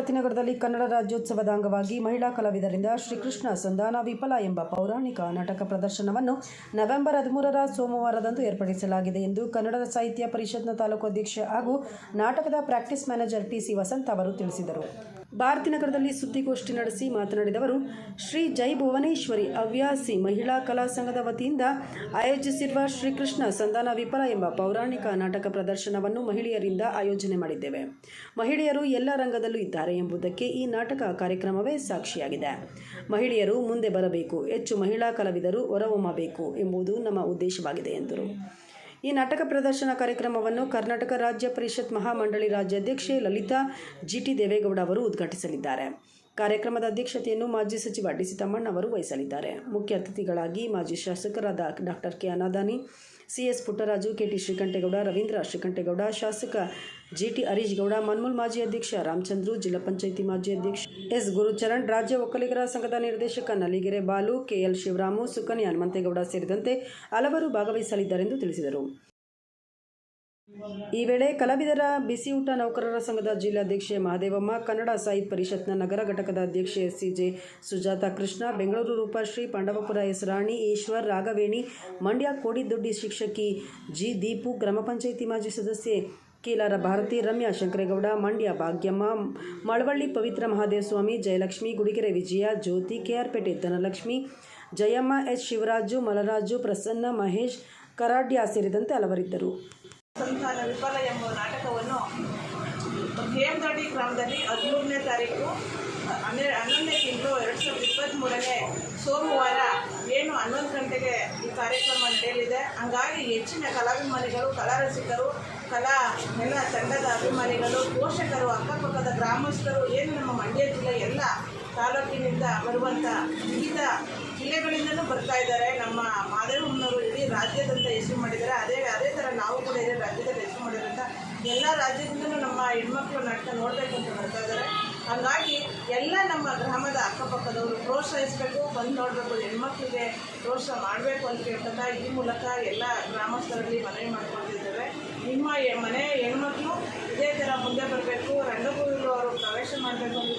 ಭಾರತೀನಗರದಲ್ಲಿ ಕನ್ನಡ ರಾಜ್ಯೋತ್ಸವದ ಅಂಗವಾಗಿ ಮಹಿಳಾ ಕಲಾವಿದರಿಂದ ಶ್ರೀಕೃಷ್ಣ ಸಂಧಾನ ವಿಫಲ ಎಂಬ ಪೌರಾಣಿಕ ನಾಟಕ ಪ್ರದರ್ಶನವನ್ನು ನವೆಂಬರ್ ಹದಿಮೂರರ ಸೋಮವಾರದಂದು ಏರ್ಪಡಿಸಲಾಗಿದೆ ಎಂದು ಕನ್ನಡ ಸಾಹಿತ್ಯ ಪರಿಷತ್ನ ತಾಲೂಕು ಅಧ್ಯಕ್ಷ ಹಾಗೂ ನಾಟಕದ ಪ್ರಾಕ್ಟೀಸ್ ಮ್ಯಾನೇಜರ್ ಟಿಸಿ ವಸಂತ್ ಅವರು ತಿಳಿಸಿದರು. ಭಾರತೀನಗರದಲ್ಲಿ ಸುದ್ದಿಗೋಷ್ಠಿ ನಡೆಸಿ ಮಾತನಾಡಿದವರು ಶ್ರೀ ಜೈ ಭುವನೇಶ್ವರಿ ಹವ್ಯಾಸಿ ಮಹಿಳಾ ಕಲಾ ಸಂಘದ ವತಿಯಿಂದ ಆಯೋಜಿಸಿರುವ ಶ್ರೀಕೃಷ್ಣ ಸಂಧಾನ ವಿಫಲ ಎಂಬ ಪೌರಾಣಿಕ ನಾಟಕ ಪ್ರದರ್ಶನವನ್ನು ಮಹಿಳೆಯರಿಂದ ಆಯೋಜನೆ ಮಾಡಿದ್ದೇವೆ. ಮಹಿಳೆಯರು ಎಲ್ಲ ರಂಗದಲ್ಲೂ ಇದ್ದಾರೆ ಎಂಬುದಕ್ಕೆ ಈ ನಾಟಕ ಕಾರ್ಯಕ್ರಮವೇ ಸಾಕ್ಷಿಯಾಗಿದೆ. ಮಹಿಳೆಯರು ಮುಂದೆ ಬರಬೇಕು, ಹೆಚ್ಚು ಮಹಿಳಾ ಕಲಾವಿದರು ಹೊರಹೊಮ್ಮಬೇಕು ಎಂಬುದು ನಮ್ಮ ಉದ್ದೇಶವಾಗಿದೆ ಎಂದರು. ಈ ನಾಟಕ ಪ್ರದರ್ಶನ ಕಾರ್ಯಕ್ರಮವನ್ನು ಕರ್ನಾಟಕ ರಾಜ್ಯ ಪರಿಷತ್ ಮಹಾಮಂಡಳಿ ರಾಜ್ಯಾಧ್ಯಕ್ಷೆ ಲಲಿತಾ ಜಿಟಿ ದೇವೇಗೌಡ ಅವರು ಉದ್ಘಾಟಿಸಲಿದ್ದಾರೆ. ಕಾರ್ಯಕ್ರಮದ ಅಧ್ಯಕ್ಷತೆಯನ್ನು ಮಾಜಿ ಸಚಿವ ಡಿಸಿ ತಮ್ಮಣ್ಣ ಅವರು ವಹಿಸಲಿದ್ದಾರೆ. ಮುಖ್ಯ ಅತಿಥಿಗಳಾಗಿ ಮಾಜಿ ಶಾಸಕರಾದ doctor K Anadani, CS Puttaraju KT Srikantegowda, Ravindra Srikantegowda, ಶಾಸಕ ಜಿಟಿ ಹರೀಶ್ ಗೌಡ ಮನ್ಮೂಲ್ ಮಾಜಿ ಅಧ್ಯಕ್ಷ ರಾಮಚಂದ್ರು, ಜಿಲ್ಲಾ ಪಂಚಾಯಿತಿ ಮಾಜಿ ಅಧ್ಯಕ್ಷ ಎಸ್ ಗುರುಚರಣ್, ರಾಜ್ಯ ಒಕ್ಕಲಿಗರ ಸಂಘದ ನಿರ್ದೇಶಕ ನಲಿಗೆರೆ ಬಾಲು ಕೆಎಲ್ ಶಿವರಾಮು, ಸುಕನ್ಯ ಹನುಮಂತೇಗೌಡ ಸೇರಿದಂತೆ ಹಲವರು ಭಾಗವಹಿಸಲಿದ್ದಾರೆಂದು ತಿಳಿಸಿದರು. ಈ ವೇಳೆ ಕಲಾವಿದರ ಬಿಸಿಯೂಟ ನೌಕರರ ಸಂಘದ ಜಿಲ್ಲಾಧ್ಯಕ್ಷೆ ಮಹಾದೇವಮ್ಮ, ಕನ್ನಡ ಸಾಹಿತ್ಯ ಪರಿಷತ್ನ ನಗರ ಘಟಕದ ಅಧ್ಯಕ್ಷೆ ಸಿಜೆ ಸುಜಾತ ಕೃಷ್ಣ, ಬೆಂಗಳೂರು ರೂಪಶ್ರೀ ಪಾಂಡವಪುರ ಎಸ್ ರಾಣಿ ಈಶ್ವರ್, ರಾಘವೇಣಿ, ಮಂಡ್ಯ ಕೋಡಿದೊಡ್ಡಿ ಶಿಕ್ಷಕಿ ಜಿ ದೀಪು, ಗ್ರಾಮ ಪಂಚಾಯಿತಿ ಮಾಜಿ ಸದಸ್ಯೆ ಕೇಲಾರ ಭಾರತಿ, ರಮ್ಯಾ ಶಂಕರೇಗೌಡ, ಮಂಡ್ಯ ಭಾಗ್ಯಮ್ಮ, ಮಳವಳ್ಳಿ ಪವಿತ್ರ ಮಹಾದೇವ ಸ್ವಾಮಿ, ಜಯಲಕ್ಷ್ಮಿ, ಗುಡಿಗೆರೆ ವಿಜಯ, ಜ್ಯೋತಿ, ಕೆಆರ್ಪೇಟೆ ಧನಲಕ್ಷ್ಮಿ, ಜಯಮ್ಮ ಎಚ್ ಶಿವರಾಜು, ಮಲರಾಜು, ಪ್ರಸನ್ನ ಮಹೇಶ್, ಕರಾಡ್ಯ ಸೇರಿದಂತೆ ಹಲವರಿದ್ದರು. ಸಂತಾನ ವಿಫಲ ಎಂಬ ನಾಟಕವನ್ನು ಹೇಮದೊಡ್ಡಿ ಗ್ರಾಮದಲ್ಲಿ ಹದಿಮೂರನೇ ತಾರೀಕು, ಹನ್ನೆ, ಹನ್ನೊಂದನೇ ತಿಂಗಳು ಎರಡು ಸಾವಿರದ ಇಪ್ಪತ್ತ್ಮೂರನೇ ಸೋಮವಾರ ಏನು ಹನ್ನೊಂದು ಗಂಟೆಗೆ ಈ ಕಾರ್ಯಕ್ರಮ ನಡೆಯಲಿದೆ. ಹಂಗಾಗಿ ಹೆಚ್ಚಿನ ಕಲಾಭಿಮಾನಿಗಳು, ಕಲಾರಸಿಕರು, ಕಲಾ ಎಲ್ಲ ತಂಡದ ಅಭಿಮಾನಿಗಳು, ಪೋಷಕರು, ಅಕ್ಕಪಕ್ಕದ ಗ್ರಾಮಸ್ಥರು, ಏನು ನಮ್ಮ ಮಂಡ್ಯ ಜಿಲ್ಲೆ ಎಲ್ಲ ತಾಲೂಕಿನಿಂದ ಬರುವಂಥ ವಿವಿಧ ಜಿಲ್ಲೆಗಳಿಂದಲೂ ಬರ್ತಾ ಇದ್ದಾರೆ. ಎಲ್ಲ ರಾಜ್ಯದಿಂದಲೂ ನಮ್ಮ ಹೆಣ್ಮಕ್ಳು ನಾಟಕ ನೋಡಬೇಕು ಅಂತ ಬರ್ತಾ ಇದ್ದಾರೆ. ಹಾಗಾಗಿ ಎಲ್ಲ ನಮ್ಮ ಗ್ರಾಮದ ಅಕ್ಕಪಕ್ಕದವರು ಪ್ರೋತ್ಸಾಹಿಸಬೇಕು, ಬಂದು ನೋಡಬೇಕು, ಹೆಣ್ಮಕ್ಳಿಗೆ ಪ್ರೋತ್ಸಾಹ ಮಾಡಬೇಕು ಅಂತ ಹೇಳ್ತಾ ಈ ಮೂಲಕ ಎಲ್ಲ ಗ್ರಾಮಸ್ಥರಲ್ಲಿ ಮನವಿ ಮಾಡ್ಕೊಳ್ತಿದ್ದೇವೆ ನಿಮ್ಮ ಮನೆ ಹೆಣ್ಮಕ್ಳು ಇದೇ ಥರ ಮುಂದೆ ಬರಬೇಕು ರಂಗಭೂಮಿಗಳು ಅವರು ಪ್ರವೇಶ ಮಾಡಬೇಕು ಅಂತ